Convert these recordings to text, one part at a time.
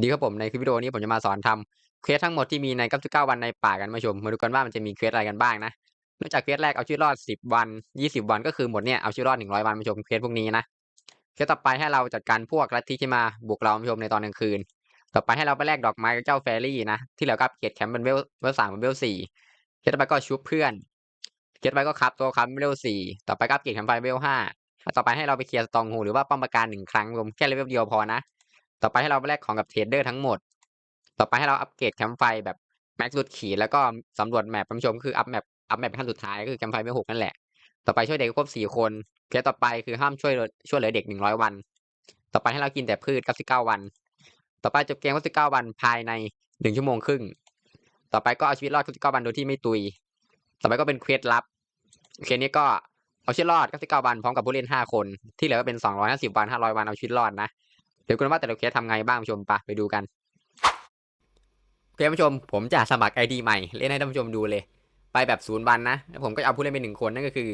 ดีครับผมในคลิปวิดีโอนี้ผมจะมาสอนทำเควสทั้งหมดที่มีใน99วันในป่ากันมาชม มาดูกันว่ามันจะมีเควสอะไรกันบ้างนะนองจากเควสแรกเอาชีวิตรอด 10 วัน 20 วันก็คือหมดเนี่ยเอาชีวิตรอด 100 วันมาชมเควสพวกนี้นะเควสต่อไปให้เราจัดการพวกลัทธิที่มาบุกเรามาชมในตอนกลางคืน ต่อไปให้เราไปแลกดอกไม้กับเจ้าแฟรี่นะที่เหลือก็อัปเกรดแคมป์เป็นเวลเวลสามเป็นเวลสี่เควสต่อไปก็ชุบเพื่อนเควสต่อไปก็คับตัวคับเวลสี่ต่อไปก็อัปเกรดแคมป์ไฟเวลห้าต่อไปให้เราไปเคลียร์สตองโฮหรือว่าป้อมปราการหนึ่งครั้งรวมแค่เลเวลเดียวพอนะ ต่อไปให้เราไปแลกของกับเทรดเดอร์ทั้งหมด ต่อไปให้เราอัปเกรดแคมป์ไฟแบบแม็กซ์สุดขีดแล้วก็สำรวจแมปผู้ชมคืออัพแมปอัพแมปขั้นสุดท้ายก็คือแคมป์ไฟไม่หกนั่นแหละ ต่อไปช่วยเด็กครบสี่คนเคสต่อไปคือห้ามช่วยช่วยเหลือเด็กหนึ่งร้อยวัน ต่อไปให้เรากินแต่พืชเก้าสิบเก้าวัน ต่อไปจบเกมเก้าสิบเก้าวันภายในหนึ่งชั่วโมงครึ่ง ต่อไปก็เอาชีวิตรอดเก้าสิบเก้าวันโดยที่ไม่ตุย ต่อไปก็เป็นเควสลับเคสนี้ก็เอาชีวิตรอดเก้าสิบเก้าวันพร้อมกับผู้เล่นห้าคน ที่เหลือก็เป็นสองร้อยห้าสิบวันห้าร้อยวันเอาชีวิตรอดนะ ดี๋ยวกันว่าแต่ละเคสทำไงบ้างผู้ชมปะไปดูกันโอเคผู้ชม ผมจะสมัครไอดีใหม่เล่นให้ท่านผู้ชมดูเลย ไปแบบศูนย์วันนะแล้วผมก็เอาผู้เล่นเป็นหนึ่งคนนั่นก็คือ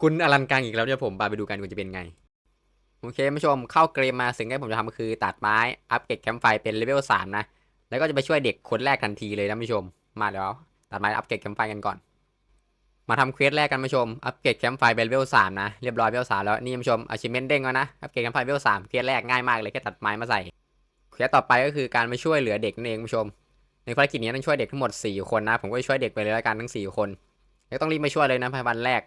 คุณอลันกังอีกแล้วเนี่ยผมปาไปดูกันว่าจะเป็นไงโอเคผู้ชมเข้าเกมมาสิ่งที่ผมจะทำก็คือตัดไม้อัปเกรดแคมป์ไฟเป็นเลเวลสามนะแล้วก็จะไปช่วยเด็กคนแรกทันทีเลยนะผู้ชมมาเดี๋ยวตัดไม้อัปเกรดแคมป์ไฟกันก่อน มาทำเควสแรกกันผู้ชม อัปเกรดแคมป์ไฟเป็นเลเวลสามนะ เรียบร้อยเลเวลสามแล้ว นี่ผู้ชม achievement เด้งแล้วนะ อัปเกรดแคมป์ไฟเลเวลสามเควสแรกง่ายมากเลยแค่ตัดไม้มาใส่เควสต่อไปก็คือการมาช่วยเหลือเด็กนั่นเองผู้ชม ในภารกิจนี้ต้องช่วยเด็กทั้งหมด 4 คนนะ ผมก็จะช่วยเด็กไปเลยแล้วกันทั้ง 4 คนแล้วต้องรีบมาช่วยเลยนะภายในวันแรก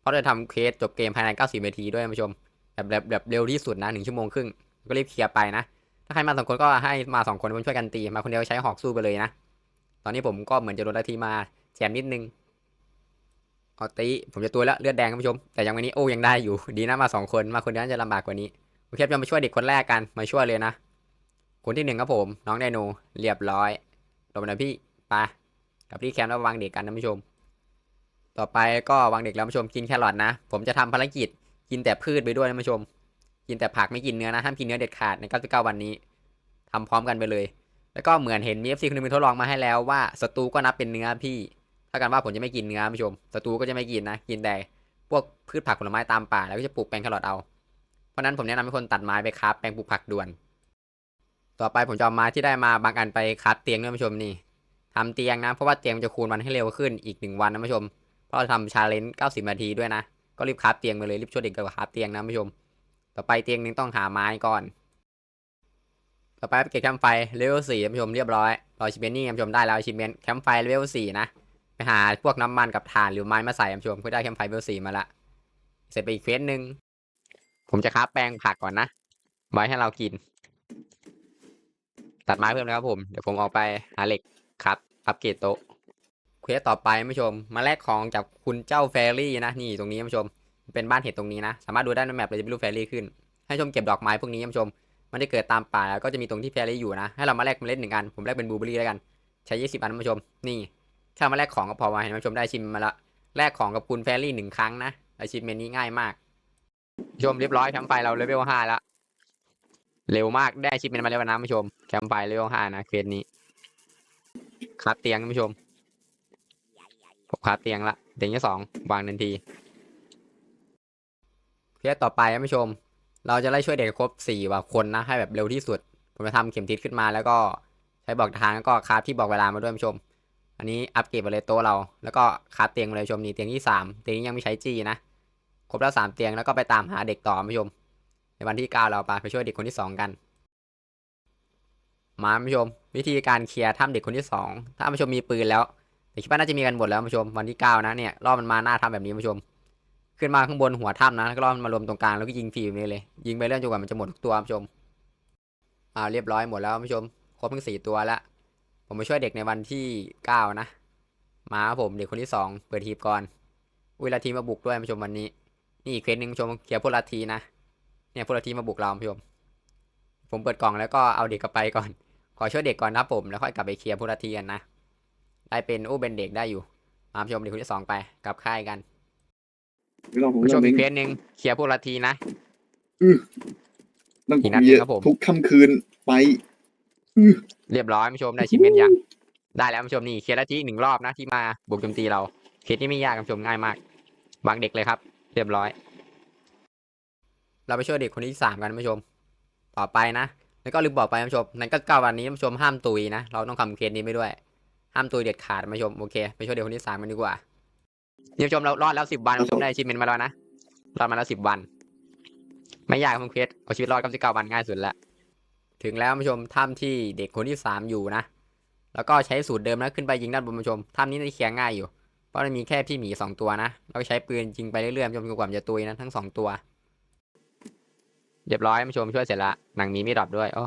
เพราะจะทำเควสจบเกมภายใน 90 นาทีด้วยนะผู้ชม แบบแบบแบบเร็วที่สุดนะหนึ่งชั่วโมงครึ่ง ก็รีบเคลียร์ไปนะ ถ้าใครมาสองคนก็ให้มาสองคนช่วยกันตี มาคนเดียวใช้หอกสู้ไปเลยนะ ตอนนี้ผมก็เหมือนจะโดนทธิมาแจมนิดนึง เอาตีผมจะตัวแล้วเลือดแดงครับผู้ชม แต่ยังวันนี้โอ้ยังได้อยู่ ดีนะมาสองคนมาคนเดียวน่าจะลำบากกว่านี้โอเคจะมาช่วยเด็กคนแรกกันมาช่วยเลยนะ คนที่หนึ่งครับผม น้องไดโนเรียบร้อยลงมาพี่ไปกับที่แคมป์แล้ววางเด็กกันท่านผู้ชม ต่อไปก็วางเด็กแล้วผู้ชมกินแครอทนะ ผมจะทำภารกิจกินแต่พืชไปด้วยนะผู้ชม กินแต่ผักไม่กินเนื้อนะห้ามกินเนื้อเด็ดขาดใน99วันนี้ทำพร้อมกันไปเลย แล้วก็เหมือนเห็นมี FC คนนึงมีทดลองมาให้แล้วว่าศัตรูก็นับเป็นเนื้อพี่ ถ้ากันว่าผมจะไม่กินเนื้อผู้ชมศัตรูก็จะไม่กินนะ กินแต่พวกพืชผักผลไม้ตามป่าแล้วก็จะปลูกแปลงแครอทเอา เพราะนั้นผมแนะนำให้คนตัดไม้ไปครับแปลงปลูกผักด่วน ต่อไปผมจะเอาไม้ที่ได้มาบางอันไปครับเตียงด้วยผู้ชมนี่ทำเตียงนะ เพราะว่าเตียงจะคูณวันให้เร็วขึ้นอีกหนึ่งวันนะผู้ชม เพราะเราทำชาเลนจ์90นาทีด้วยนะ ก็รีบครับเตียงไปเลยรีบช่วยเด็กกับครับเตียงนะผู้ชม ต่อไปเตียงนึงต้องหาไม้ก่อน ต่อไปเก็บแคมไฟเลเวลสี่ผู้ชมเรียบร้อยรอชิเมนนี่ผู้ชมได้แล้วชิเมนแคมไฟเลเวลสี่นะ ไปหาพวกน้ำมันกับถ่านหรือไม้มาใส่ท่านผู้ชมเพื่อได้แคมไฟเลเวลสี่มาละ เสร็จไปอีกเฟสหนึ่ง ผมจะครับแปลงผักก่อนนะ ไว้ให้เรากิน ตัดไม้เพิ่มแล้วครับผม เดี๋ยวผมออกไปหาเหล็กครับ อัปเกรดโต๊ะ เควสต่อไปท่านผู้ชม มาแลกของจากคุณเจ้าแฟรี่นะ นี่ตรงนี้ท่านผู้ชม เป็นบ้านเห็ดตรงนี้นะ สามารถดูได้ในแมปเลยจะเป็นรูปแฟรี่ขึ้น ให้ชมเก็บดอกไม้พวกนี้ท่านผู้ชม มันจะเกิดตามป่าแล้วก็จะมีตรงที่แฟรี่อยู่นะ ให้เรามาแลกเมล็ดหนึ่งอัน ผมแลกเป็นบลูเบอร์รี่แล้วกัน ใช้ยี่สิบอันท่านผู้ชม นี่ ถ้ามาแลกของก็พอมาเห็นท่านผู้ชมได้ชิมมาละแลกของกับคุณแฟรี่หนึ่งครั้งนะอาชิมเมนนี้ง่ายมากชมเรียบร้อยแคมป์ไฟเราเลเวลห้าแล้วเร็วมากได้ชิปเมนมาแล้วนะผู้ชมแคมป์ไฟเลเวลห้านะเคสนี้ครับเตียงท่านผู้ชมผมครับเตียงละเตียงที่สองวางทันทีเคสต่อไปท่านผู้ชม เราจะไล่ช่วยเด็กครบสี่ว่าคนนะให้แบบเร็วที่สุด ผมจะทำเข็มทิศขึ้นมาแล้วก็ใช้บอกทางแล้วก็คาฟที่บอกเวลามาด้วยท่านผู้ชม อันนี้อัปเกรดไปเลยโต๊ะเรา แล้วก็คาเตียงมาเลยชมนี่เตียงที่สามเตียงนี้ยังไม่ใช้จีนะ ครบแล้วสามเตียงแล้วก็ไปตามหาเด็กต่อท่านผู้ชม ในวันที่เก้าเราไปไปช่วยเด็กคนที่สองกัน มาผู้ชม วิธีการเคลียร์ถ้ำเด็กคนที่สองถ้าผู้ชมมีปืนแล้วแต่คิดว่าน่าจะมีกันหมดแล้วผู้ชมวันที่เก้านะเนี่ยรอบมันมาหน้าถ้ำแบบนี้ผู้ชม ขึ้นมาข้างบนหัวถ้ำนะแล้วก็รอบมันมารวมตรงกลางแล้วก็ยิงฟรีแบบนี้เลย ยิงไปเรื่อยจนกว่ามันจะหมดทุกตัวผู้ชมอ่าเรียบร้อยหมดแล้วผู้ชมครบทั้งสี่ตัวแล้ว ผมไปช่วยเด็กในวันที่เก้านะ มาครับผมเด็กคนที่สองเปิดทีบก่อน อุ้ยลาทีมาบุกด้วยท่านผู้ชมวันนี้ นี่อีกเควสหนึ่งท่านผู้ชมเคลียร์พวกลาทีนะ เนี่ยพวกลาทีมาบุกเราท่านผู้ชม ผมเปิดกล่องแล้วก็เอาเด็กกลับไปก่อน ขอช่วยเด็กก่อนนะครับผมแล้วค่อยกลับไปเคลียร์พวกลาทีกันนะ ได้เป็นอู้เป็นเด็กได้อยู่ มาท่านผู้ชมเด็กคนที่สองไปกลับค่ายกันไม่ต้องผมผู้ชเรื่อมงอีนี้กเควสหนึ่งเคลียร์พวกลาทีนะนั่งอีกนัดคุยหนึ่งครับผมทุกค่ำคืนไป เรียบร้อยผู้ชมได้ชิมเมนยังได้แล้วผู้ชมนี่เคลียร์ลาทีหนึ่งรอบนะที่มาบุกโจมตีเราเคสนี้ไม่ยากผู้ชมง่ายมากวางเด็กเลยครับ เรียบร้อย เราไปช่วยเด็กคนที่สามกันผู้ชม ต่อไปนะแล้วก็ลืมบอกไปผู้ชมในก็เก้าวันนี้ผู้ชมห้ามตุยนะเราต้องทำเคสนี้ไปด้วย ห้ามตุยเด็ดขาดผู้ชมโอเคไปช่วยเด็กคนที่สามกันดีกว่าผู้ชมเรารอดแล้วสิบวันผู้ชมได้ชิมเมนมาแล้วนะรอดมาแล้วสิบวัน ไม่ยากคุณเคสเอาชีวิตรอดกับสิบเก้าวันง่ายสุดละ ถึงแล้วท่านผู้ชมถ้ำที่เด็กคนที่สามอยู่นะ แล้วก็ใช้สูตรเดิมนะขึ้นไปยิงด้านบนท่านผู้ชมถ้ำนี้น่าจะเคลียร์ง่ายอยู่ เพราะมันมีแค่พี่หมีสองตัวนะเราก็ใช้ปืนยิงไปเรื่อยๆผู้ชมจนกว่าจะตุยนะทั้งสองตัว เรียบร้อยท่านผู้ชมช่วยเสร็จละหนังมีไม่ดรอปด้วยโอ้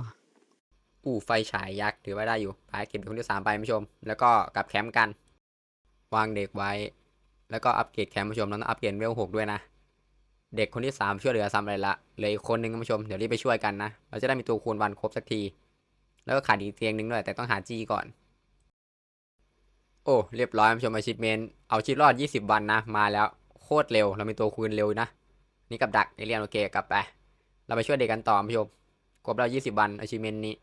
อู้ไฟฉายยักษ์ถือว่าได้อยู่ไปเก็บคนที่สามไปท่านผู้ชม แล้วก็กลับแคมป์กัน วางเด็กไว้ แล้วก็อัปเกรดแคมป์ท่านผู้ชมแล้วต้องอัปเกรดเวลหกด้วยนะ เด็กคนที่สามช่วยเหลือซ้ำอะไรละเหลืออีกคนนึงท่านผู้ชมเดี๋ยวรีบไปช่วยกันนะเราจะได้มีตัวคูณวันครบสักที แล้วก็ขาดอีกเตียงนึงด้วยแต่ต้องหาจีก่อน โอ้เรียบร้อยท่านผู้ชมอาชิพเมนเอาชีวิตรอด 20 วันนะมาแล้วโคตรเร็วเรามีตัวคูณเร็วนะนี่กับดักเอเลียนโอเคกลับไป เราไปช่วยเด็กกันต่อท่านผู้ชมครบแล้ว20 วันอาชิพเมนนี้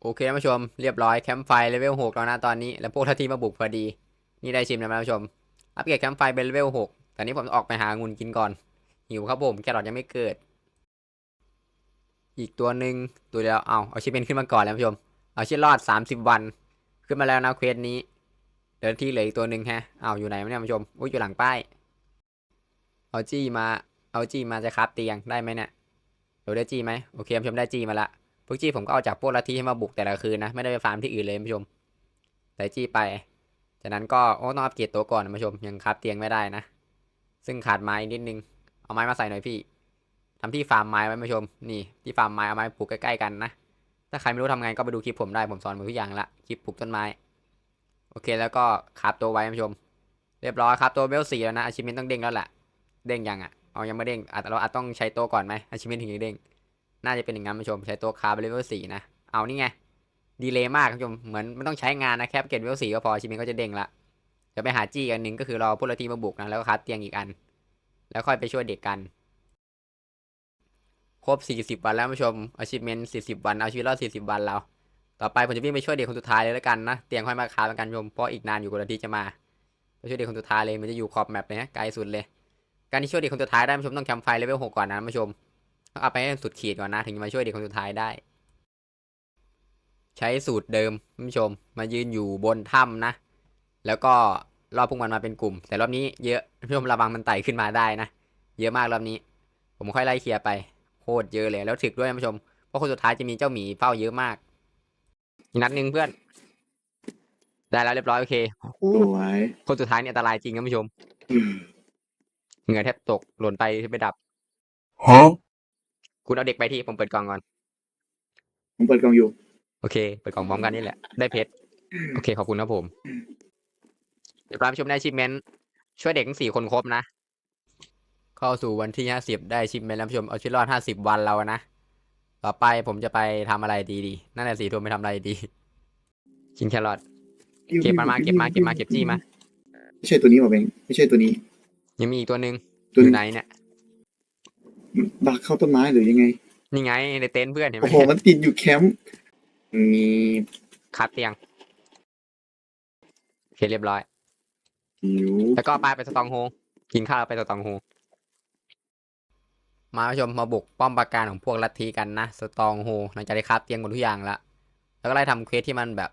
โอเคท่านผู้ชมเรียบร้อยแคมป์ไฟเลเวล6แล้วนะตอนนี้ แล้วพวกทัพทีมมาบุกพอดี นี่ได้ชิมแล้วท่านผู้ชม อัปเกรดแคมป์ไฟเป็นเลเวล6 ต่นี้ผมออกไปหางุนกินก่อน หิวครับผมแครอทยังไม่เกิด อีกตัวหนึ่งตัวเดียวเอาเอาชิเป็นขึ้นมาก่อนแล้วผู้ชม เอาชิรอด30วัน ขึ้นมาแล้วนะเควสนี้เดินที่เหลืออีกตัวหนึ่งฮะเอาอยู่ไหนเนี่ยผู้ชมอุ้ยอยู่หลังป้าย เอาจี้มา เอาจี้มาจะครับเตียงได้ไหมเนี่ยเดี๋ยวได้จี้ไหมโอเคผู้ชมได้จี้มาละพวกจี้ผมก็เอาจากพวกลัทธิให้มาบุกแต่ละคืนนะไม่ได้ไปฟาร์มที่อื่นเลยผู้ชมแต่จี้ไป จากนั้นก็โอ้ต้องอัปเกรดตัวก่อนท่านผู้ชมยังครับเตียงไม่ได้นะ ซึ่งขาดไม้นิดนึง เอาไม้มาใส่หน่อยพี่ทำที่ฟาร์มไม้ไว้ท่าชม นี่ ที่ฟาร์มไม้เอาไม้ปลูกใกล้ๆกันนะ ถ้าใครไม่รู้ทำไงก็ไปดูคลิปผมได้ ผมสอนหมดทุกอย่างละ คลิปปลูกต้นไม้ โอเค แล้วก็คราบตัวไว้ท่าชม เรียบร้อยครับตัวเบลสี่แล้วนะ อาชิเมนต้องเด้งแล้วแหละ เด้งยังอะ เอายังไม่เด้งอาจเราอาจต้องใช้ตัวก่อนไหมอาชิเมนถึงจะเด้ง น่าจะเป็นอย่างนั้นท่านผู้ชม ใช้ตัวคาร์บเลเวลสี่นะ เอานี่ไง ดีเลย์มากท่านผู้ชม เหมือนไม่ต้องใช้งานนะแค่เกตเวลสี่ก็พออาชิเมนก็จะเด้งละ ดี๋ยวไปหาจี้อันหนึ่งก็คือรอพวกเราทีมาบุกนะแล้วก็คัดเตียงอีกอัน แล้วค่อยไปช่วยเด็กกัน ครบ 40 วันแล้วท่านผู้ชม achievement 40 วันเอาชีวิตรอด 40 วันเรา ต่อไปผมจะวิ่งไปช่วยเด็กคนสุดท้ายเลยแล้วกันนะเตียงค่อยมาคาแล้วกันชมเพราะอีกนานอยู่กว่าที่จะมาไปช่วยเด็กคนสุดท้ายเลยมันจะอยู่ขอบแมปเลยนะไกลสุดเลย การที่ช่วยเด็กคนสุดท้ายได้ท่านผู้ชมต้องแคมป์ไฟเลเวล6ก่อนนะท่านผู้ชมต้องเอาไปให้สุดขีดก่อนนะถึงจะมาช่วยเด็กคนสุดท้ายได้ ใช้สูตรเดิมท่านผู้ชมมายืนอยู่บนถ้ำนะแล้วก็ รอบพวกมันมาเป็นกลุ่ม แต่รอบนี้เยอะท่านผู้ชมระวังมันไต่ขึ้นมาได้นะ เยอะมากรอบนี้ ผมค่อยไล่เคลียร์ไปโคตรเยอะเลยแล้วถึกด้วยท่านผู้ชมเพราะคนสุดท้ายจะมีเจ้าหมีเฝ้าเยอะมากอีกนัดหนึ่งเพื่อน ได้แล้วเรียบร้อยโอเคอู้สวยคนสุดท้ายเนี่ยอันตรายจริงท่านผู้ชมอืมเหงื่อแทบตกหล่นไปไปดับ Huh? คุณเอาเด็กไปที่ผมเปิดกล่องก่อนผมเปิดกล่องอยู่ โอเคเปิดกล่องพร้อมกันนี่แหละได้เพชรโอเคขอบคุณครับผม เดี๋ยวรามชมได้ชิปเมนช่วยเด็กทั้งสี่คนครบนะ เข้าสู่วันที่ห้าสิบได้ชิปเมนแล้วผู้ชมเอาชีวิตรอดห้าสิบวันเรานะ ต่อไปผมจะไปทำอะไรดีดีนั่นแหละสี่ทุ่มไปทำอะไรดี กินแครอทเก็บมันมาเก็บมาเก็บมาเก็บจี้มา ไม่ใช่ตัวนี้หรอเบงไม่ใช่ตัวนี้ ยังมีอีกตัวหนึ่งอตัวยู่นี้ไหนเนี่ยบักเข้าต้นไม้หรือยังไง นี่ไงในเต็นท์เพื่อนเห็นไหมโอ้โหมันติดอยู่แคมป์มีคัดเตียงโอเคเรียบร้อย หิวแล้วก็ไปไปสตองโฮกินข้าวไปสตองโฮมาผู้ชมมาบุกป้อมปราการของพวกลัทธิกันนะสตองโฮหลังจากได้คราฟเตียงหมดทุกอย่างละแล้วก็ไล่ทำเควสที่มันแบบ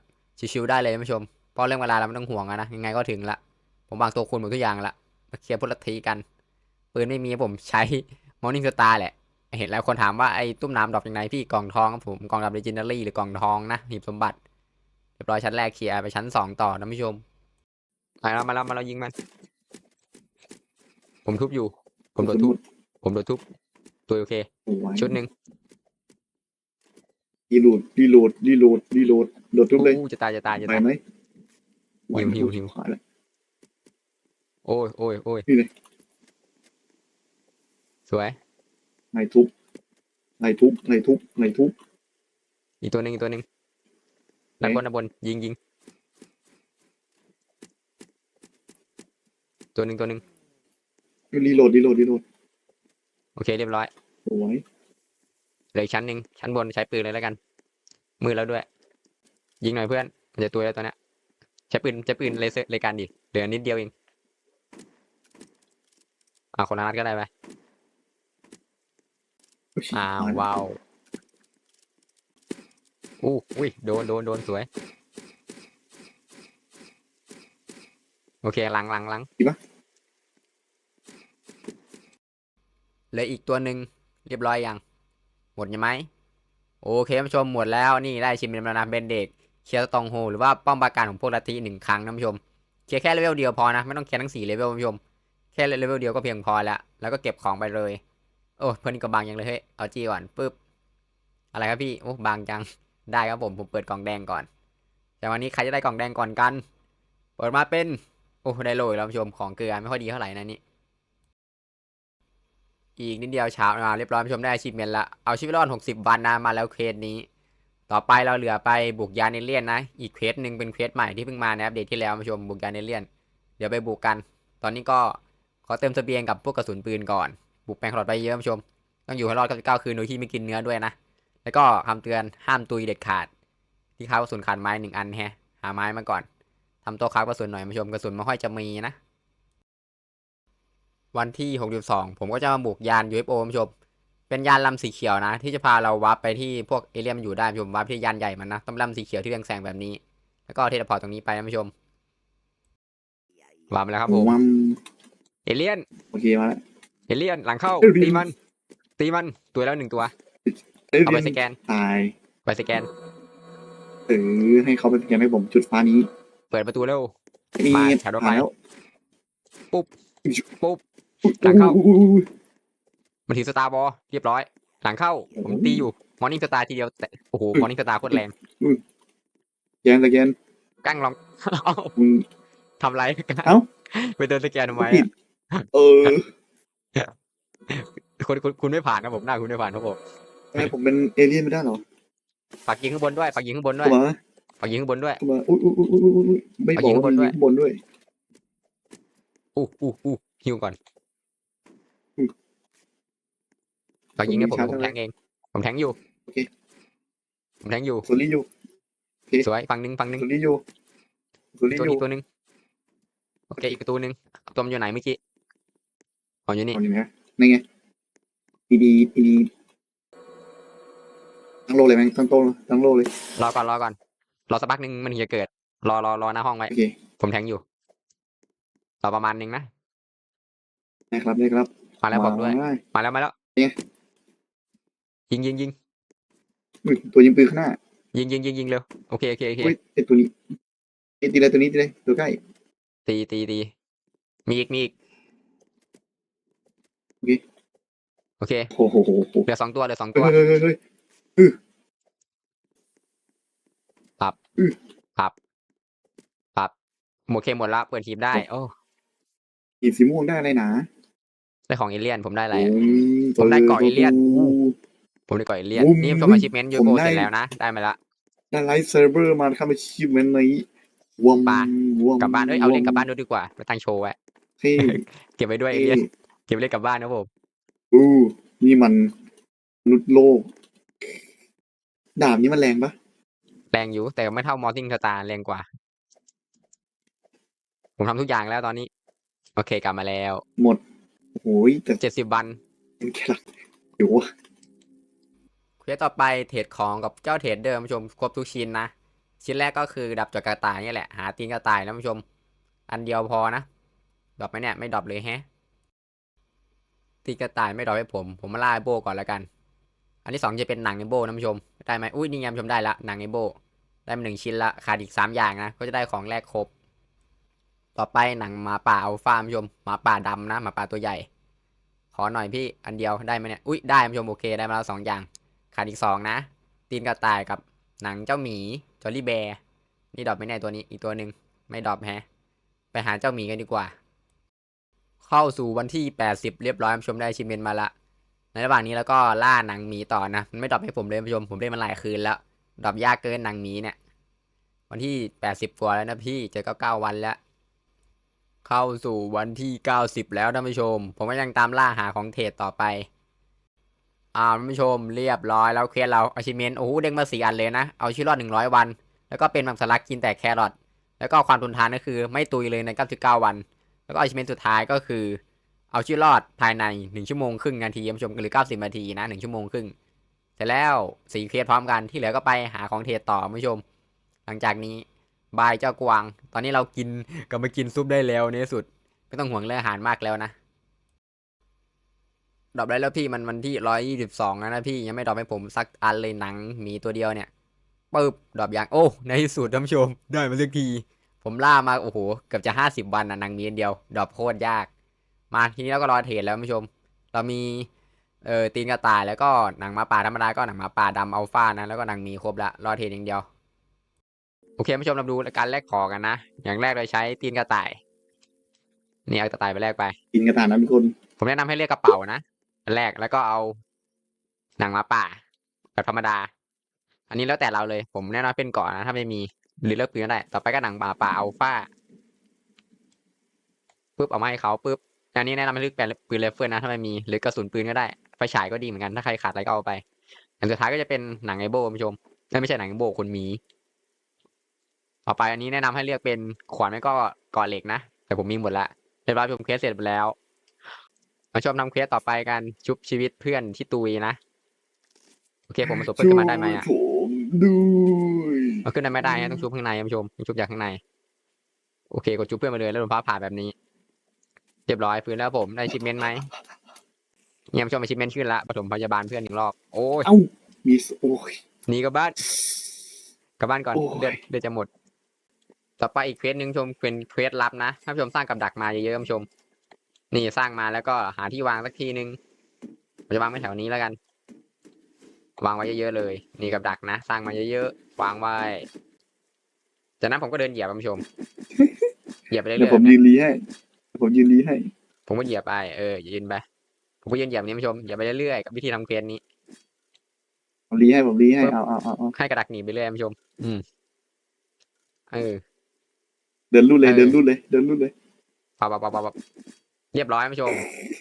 ชิวๆได้เลยท่านผู้ชมเพราะเรื่องเวลาเราไม่ต้องห่วงนะยังไงก็ถึงละผมวางตัวคูณหมดทุกอย่างละมาเคลียร์พวกลัทธิกันปืนไม่มีผมใช้ Morning Star แหละเห็นแล้วคนถามว่าไอ้ตุ้มน้ำดรอปยังไงพี่กล่องทองครับผมกล่องดรอป Legendary หรือกล่องทองนะหีบสมบัติเรียบร้อยชั้นแรกเคลียร์ไปชั้นสองต่อท่านผู้ชม มาแล้วมาแล้วมาแล้วยิงมัน ผมทุบอยู่ ผมโดนทุบ ผมโดนทุบ ตัวโอเคโอ้ยชุดหนึ่งรีโหลดรีโหลดรีโหลดรีโหลดโหลดทุบเลยอู้จะตายจะตายจะไปตายไหมหิวหิวหิวขวาแล้วโอ้ยโอ้ยโอ้ยนี่เลยสวยไล่ทุบไล่ทุบไล่ทุบไล่ทุบอีกตัวหนึ่งอีกตัวหนึ่งด้านบนด้านบนยิงยิง ตัวหนึ่งตัวหนึ่งรีโหลดรีโหลดรีโหลดโอเคเรียบร้อยโอ้ยเหลืออกชั้นหนึ่งชั้นบนใช้ปืนเลยแล้วกัน มือแล้วด้วย ยิงหน่อยเพื่อนมันจะตัวแล้วตัวเนี้ยใช้ปืนใช้ปืนเลเซอร์เลยการดิเหลือนิดเดียวเองอ่าคนละนัดก็ได้ไปอ้าวว้าวอู้อุ้ยโดนโดนโดนสวย โอเคหลังหลังหลังดีปะเหลืออีกตัวหนึ่งเรียบร้อยยัง หมดยังไหมโอเคท่านผู้ชมหมดแล้วนี่ได้ชิมเป็นแล้วนะเบนเดกเคลียร์ตองโฮหรือว่าป้อมปราการของพวกลัทธิหนึ่งครั้งนะท่านผู้ชมเคลียร์แค่เลเวลเดียวพอนะ ไม่ต้องเคลียร์ทั้งสี่เลเวลท่านผู้ชมแค่เลเวลเดียวก็เพียงพอแล้ว แล้วก็เก็บของไปเลย โอ้เพื่อนก็บางยังเลยเฮ้ยเอาจีก่อนปึ๊บอะไรครับพี่โอ้บางจังได้ครับผมผมเปิดกล่องแดงก่อน แต่วันนี้ใครจะได้กล่องแดงก่อนกัน เปิดมาเป็น โอ้ได้โรยแล้วท่านผู้ชมของเกลือไม่ค่อยดีเท่าไหร่นะนี่อีกนิดเดียวเช้ามาเรียบร้อยผู้ชมได้อาชีพเมนละเอาชีวิตรอด60 วันนะมาแล้วเควสนี้ ต่อไปเราเหลือไปบุกยานเอเลี่ยนนะ อีกเควสหนึ่งเป็นเควสใหม่ที่เพิ่งมาในอัปเดตที่แล้วท่านผู้ชมบุกยานเอเลี่ยน เดี๋ยวไปบุกกัน ตอนนี้ก็ขอเติมเสบียงกับพวกกระสุนปืนก่อน บุกแปลงคลอดไปเยอะท่านผู้ชม ต้องอยู่ให้รอด99คืนโดยที่ไม่กินเนื้อด้วยนะ แล้วก็คำเตือนห้ามตุยเด็ดขาด ที่ค้ากระสุนขาดไม้หนึ่งอันแฮะหาไม้มาก่อน ทำโต๊ะค้ากระสุนหน่อยท่านผู้ชมกระสุนไม่ค่อยจะมีนะ วันที่ 62 ผมก็จะมาบุกยาน UFO ท่านผู้ชม เป็นยานลำสีเขียวนะ ที่จะพาเราวาร์ปไปที่พวกเอเลี่ยนอยู่ได้ท่านผู้ชมวาร์ปที่ยานใหญ่มันนะต้องเป็นลำสีเขียวที่เรืองแสงแบบนี้ แล้วก็เทเลพอร์ตตรงนี้ไปนะท่านผู้ชมวาร์ปมาแล้วครับผมวัมเอเลี่ยนโอเคมาแล้วเอเลี่ยนหลังเข้าเอ้ยดีตีมัน ตีมันตัวแล้วหนึ่งตัวเอ้ยเอาไปสแกนตายไปสแกนเออให้เขาไปสแกนให้ผมจุดฟ้านี้เปิดประตูเร็วมีมา Shadow มา Fire แล้วปุ๊บปุ๊บอุ๊ยหลังเข้าอุ๊ยอุ๊ยอุ๊ยมันถือสตาร์บอลเรียบร้อย หลังเข้า ผมตีอยู่มอร์นิ่งสตาร์ทีเดียวแต่โอ้โหมอร์นิ่งสตาร์โคตรแรงสแกนสแกนกั้งลองเอ้ามึงทำไรกั้งเอ้าไปเดินสแกนทำไมผิดอะเออคุณคุณคุณไม่ผ่านนะผมหน้าคุณไม่ผ่านครับผมทำไมผมเป็นเอเลี่ยนไม่ได้เหรอปักยิงข้างบนด้วยปักยิงข้างบนด้วย เข้ามาปักยิงข้างบนด้วย เข้ามาอุ้ยอุ้ยอุ้ยอุ้ยอุ้ยอุ๊ยไม่เอาบอยิกงข้างบว่านมีด้วยข้างบนด้วย อู้อู้อู้ฮิวก่อนอืมปักยิงให้ผมผมมีผมชาร์จ แทงเอง ผมแทงอยู่โอเคผมแทงอยู่โซลี่อยู่สวยฝั่งหนึ่งฝั่งหนึ่งโซลี่อยู่โซลี่ตัวอยู่นี้ตัวหนึ่งโอเคอีกตัวหนึ่งตัวมันอยู่ไหนเมื่อกี้อ๋ออยู่นี่เอาอยู่ไหนนี่ไงดีดีดีตั้งโลเลยแม่งตั้งโตตั้งโลเลยรอก่อนรอก่อน รอสักพักหนึ่งมันถึงจะเกิด รอรอรอหน้าห้องไว้ โอเคผมแทงอยู่รอประมาณหนึ่งนะ ได้ครับได้ครับมาแล้วบอกด้วย มามาแล้วมาแล้วเนี่ยยิงยิงยิงอุ้ยตัวยิงปืนข้างหน้ายิงยิงยิงยิงเร็ว โอเคโอเคโอเค อุ้ยไอตัวนี้ไอตีเลยตัวนี้ตีเลยตัวใกล้ ตีตีตีมีอีกมีอีกโอเค โอเค โอ้โหโหโหเหลือสองตัวเหลือสองเฮ้ตัยวเฮ้ยเฮ้ยเฮ้ยปรับอื้อ ปรับ ปรับโอเคหมดละเปิดทีมได้ โอ้หีบสีม่วงได้อะไรหนาได้ของเอเลี่ยน ผมได้อะไรโอ้อะยผมได้เกาะเอเลี่ยนโอ้ผมได้ก่อนเอเลี่ยนโอ้นี่ยชมอาชีพเมนต์ยูผมโกได้เสร็จแล้วนะ ได้มาละได้ไลท์เซิร์ฟเวอร์มาทำอาชีพเมนนี้วอมไปวอมกลับบ้านเอ้ยเอาเล่นกลับบ้านด้วยดีกว่าไปตั้งโชว์ไว้เท่เก็บไว้ด้วยเอเท่เลี่ยนเก็บไว้เล่นกลับบ้านนะผมอู้นี่มันมนุษย์โลก ดาบนี้มันแรงปะ แรงอยู่แต่ไม่เท่ามอร์ติ้งสตาร์แรงกว่า ผมทำทุกอย่างแล้วตอนนี้ โอเคกลับมาแล้ว หมดโอ้ยแต่เจ็ดสิบวันเป็นแค่หลักเดี๋ยววะเควสต่อไปเทรดของกับเจ้าเทรดเดิมผู้ชมครบทุกชิ้นนะชิ้นแรกก็คือดับจอกกระต่ายนี่แหละหาตีนกระต่ายนะผู้ชม อันเดียวพอนะดรอปไหมเนี่ยไม่ดรอปเลยแฮะตีนกระต่ายไม่ดรอปให้ผม ผมมาล่าไอ้โบก่อนแล้วกัน อันที่สองจะเป็นหนังไอโบนะผู้ชมได้ไหมอุ้ยนี่ไงผู้ชมได้ละหนังไอโบ ได้มาหนึ่งชิ้นละขาดอีกสามอย่างนะ ก็จะได้ของแรกครบ ต่อไปหนังหมาป่าอัลฟาผู้ชมหมาป่าดำนะหมาป่าตัวใหญ่ ขอหน่อยพี่อันเดียวได้ไหมเนี่ยอุ้ยได้ผู้ชมโอเคได้มาแล้วสองอย่าง ขาดอีกสองนะ ตีนกระต่ายกับหนังเจ้าหมีจอลลี่แบร์นี่ดรอปไม่แน่ตัวนี้อีกตัวหนึ่งไม่ดรอปแฮะไปหาเจ้าหมีกันดีกว่า เข้าสู่วันที่ 80 เรียบร้อยผู้ชมได้ชิมเมนมาละในระหว่างนี้แล้วก็ล่าหนังหมีต่อนะมันไม่ดรอปให้ผมเลยผู้ชมผมเล่นมาหลายคืนแล้ว ดรอปยากเกินหนังหมีเนี่ย วันที่80กว่าแล้วนะพี่เจอเก็9วันแล้ว เข้าสู่วันที่90แล้วท่านผู้ชม ผมก็ยังตามล่าหาของเทรดต่อไปอ่าท่านผู้ชมเรียบร้อยแล้วเคลียร์เราอาชิเมนโอ้โหเด้งมาสี่อันเลยนะ เอาชีวิตรอดหนึ่งร้อยวัน แล้วก็เป็นมังสลักกินแต่แครอทแล้วก็ความทนทานก็คือไม่ตุยเลยใน99วัน แล้วก็อาชิเมนสุดท้ายก็คือ เอาชีวิตรอดภายในหนึ่งชั่วโมงครึ่งนาทีคุณผู้ชมหรือเก้าสิบนาทีนะหนึ่งชั่วโมงครึ่ง เสร็จแล้วสี่เคสพร้อมกันที่เหลือก็ไปหาของเทรดต่อผู้ชม หลังจากนี้บายเจ้ากวาง ตอนนี้เรากินก็มากินซุปได้แล้วในที่สุด ไม่ต้องห่วงเรื่องอาหารมากแล้วนะดรอปได้แล้วพี่มันวันที่ร้อยยี่สิบสองนะพี่ยังไม่ดรอปให้ผมสักอันเลยหนังหมีตัวเดียวเนี่ยปึ๊บดรอปยังโอ้ในที่สุดท่านผู้ชมได้มาสักที ผมล่ามาโอ้โหเกือบจะห้าสิบวันนะหนังหมีอันเดียวดรอปโคตรยาก มาทีนี้เราก็รอเทรดแล้วท่านผู้ชม เรามี เอ่อตีนกระต่ายแล้วก็หนังหมาป่าธรรมดาก็หนังหมาป่าดำอัลฟานะแล้วก็หนังหมีครบละรอเทรดอย่างเดียว โอเคท่านผู้ชมเราดูการแลกของกันนะอย่างแรกเราใช้ตีนกระต่าย นี่เอากระต่ายไปแลกไป กินกระต่ายนะทุกคนผมแนะนำให้เลือกกระเป๋านะอันแรกแล้วก็เอาหนังหมาป่าแบบธรรมดา อันนี้แล้วแต่เราเลย ผมแนะนำเป็นก่อนนะ ถ้าไม่มีหรือเลือกปืนก็ได้ ต่อไปก็หนังหมาป่าอัลฟาปุ๊บเอามาให้เขาปุ๊บ อันนี้แนะนำให้เลือกเป็นปืนเลเฟิลนะถ้าไม่มีหรือกระสุนปืนก็ได้ไฟฉายก็ดีเหมือนกันถ้าใครขาดอะไรก็เอาไปอันสุดท้ายก็จะเป็นหนังไอโบคุณผู้ชมเอ้ยไม่ใช่หนังไอโบคนหมี ต่อไปอันนี้แนะนำให้เลือกเป็นขวานไม่ก็เกาะเหล็กนะแต่ผมมีหมดละเรียบร้อยผมเคสเสร็จไปแล้วมาชมทำเควสต่อไปกันชุบชีวิตเพื่อนที่ตุยนะโอเคผมมาสบเพื่อนขึ้นมาได้ไหมอะช่วยผมด้วยเอาขึ้นได้ไม่ได้ฮะต้องชุบข้างในคุณผู้ชมต้องชุบจากข้างใน โอเคกดชุบเพื่อนมาเลยแล้วโดนฟ้าผ่าแบบนี้ เรียบร้อยพื้นแล้วผมได้ชิปเมนต์ไหมเนี่ยคุณผู้ชมมาชิปเมนต์ขึ้นละปฐมพยาบาลเพื่อนหนึ่งรอบ โอ้ยเอ้ามีสโอ้ยหนีกลับบ้านกลับบ้านก่อนโอ้ย เดือดเดือดจะหมด ต่อไปอีกเควสหนึ่งชมเป็นเควสลับนะท่านผู้ชมสร้างกับดักมาเยอะๆท่านผู้ชม นี่สร้างมาแล้วก็หาที่วางสักทีนึงผมจะวางไว้แถวนี้แล้วกัน วางไว้เยอะๆเลย นี่กับดักนะสร้างมาเยอะๆวางไว้ จากนั้นผมก็เดินเหยียบท่านผู้ชม เหยียบไปเรื่เดี๋ยวอยผมยืนรีให้เดี๋ยว ผมยืนรีให้ๆผมก็เหยียบไปเออยืนไปผมก็ยืนเหยียบนี้ท่านผู้ชมเหยียบไปเรื่อยๆกับวิธีทำเควสนี้ ผมรีให้ผมรีให้เอาเอาเอาเอาให้กระดักหนีไปเรื่อยท่านผู้ชม อืม เออ เดินรุ่นเลยเออเดินรุ่นเลยเดินรุ่นเลยปับปับปับปับปับเรียบร้อยท่านผู้ชม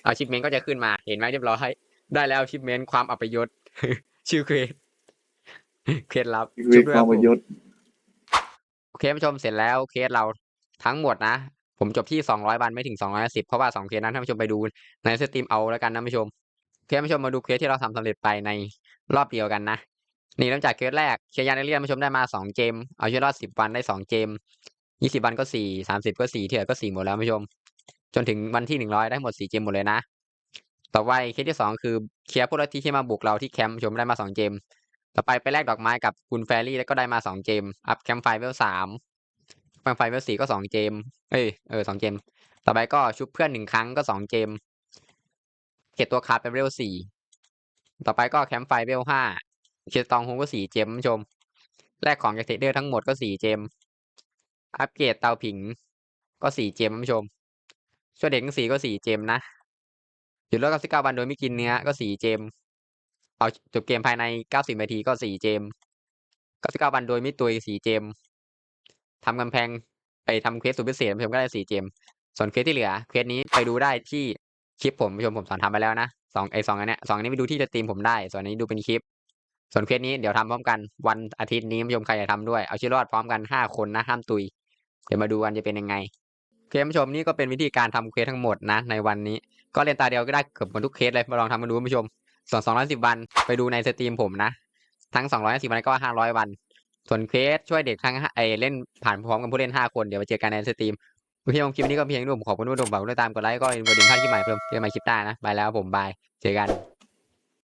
อาชิปเมนก็จะขึ้นมา เห็นไหมเรียบร้อยได้แล้วชิปเมนความอัปยศชื่อเควสเควสลับเวชุทบด้วยคควารับมผประมยศโอเคท่านผู้ชมเสร็จแล้วเคสเราทั้งหมดนะ ผมจบที่สองร้อยวันไม่ถึงสองร้อยสิบเพราะว่าสองเคสนั้นท่านผู้ชมไปดูในสตรีมเอาแล้วกันนะท่านผู้ชมเคท่านผู้ชมมาดูเคสที่เราทำสำเร็จไปในรอบเดียวกันนะนี่เริ่มจากเคสแรกเคสยานเอเลียนผู้ชมได้มาสองเกม เอาชีวิตรอดสิบวันได้สองเกมยี่สิบวันก็สี่สามสิบก็สี่ที่เหลือก็สี่หมดแล้วท่านผู้ชม จนถึงวันที่หนึ่งร้อยได้หมดสี่เกมหมดเลยนะต่อไปเคสที่สองคือเคลียร์พวกลัทธิที่มาบุกเราที่แคมป์ผู้ชมได้มาสองเกม ต่อไปไปแลกดอกไม้กับคุณแฟรี่แล้วก็ได้มาสองเกม อัพแคมป์ไฟเวลสาม แคมป์ไฟเวลสี่ก็สองเกมเอ้ยเออสองเกมต่อไปก็ชุบเพื่อนหนึ่งครั้งก็สองเกมเก็บตัวคาร์ดไปเวลสี่ต่อไปก็แคมป์ไฟเวลห้าเคสตองโฮก็สี่เกมชมแลกของจากเทเดอร์ทั้งหมดก็สี่เกมอัปเกรดเตาผิงก็สี่เกมผู้ชม ช่วยเด็กทั้งสี่ก็สี่เกมนะหยุดรถกับสิบเก้าวันโดยไม่กินเนื้อก็สี่เกมเอาจบเกมภายในเก้าสิบนาทีก็สี่เกมเก้าสิบเก้าวันโดยไม่ตุยสี่เกม ทำกำแพงไปทำเควสสุดพิเศษผู้ชมก็ได้สี่เกม ส่วนเควสที่เหลือเควสนี้ไปดูได้ที่คลิปผมผู้ชมผมสอนทำไปแล้วนะสองไอสองอันเนี้ยสองอันนี้ไปดูที่สตรีมผมได้ ส่วนอันนี้ดูเป็นคลิป ส่วนเควสนี้เดี๋ยวทำพร้อมกันวันอาทิตย์นี้ผู้ชมใครจะทำด้วยเอาชีวิตรอดพร้อมกันห้าคนนะห้ามตุย เดี๋ยวมาดูกันจะเป็นยังไงโอเคผู้ชมนี่ก็เป็นวิธีการทำเควสทั้งหมดนะ ในวันนี้ ก็เรียนตาเดียวก็ได้เกือบหมดทุกเคสเลยมาลองทำมาดูผู้ชมส่วน210 วันไปดูในสตรีมผมนะ ทั้ง 210 วันก็ 500 วัน ส่วนเควสช่วยเด็กทั้งไอเล่นผ่านพร้อมกับผู้เล่นห้าคนเดี๋ยวไปเจอกันในสตรีมโอเคผมคลิปนี้ก็เพียงนี้ผมขอบคุณทุกคนฝากด้วยตามกดไลค์ก็กดดิ่งพลามคลิปใหม่เพิ่มเจอกันใหม่คลิปหน้านะบายแล้วผมบาย เจอกัน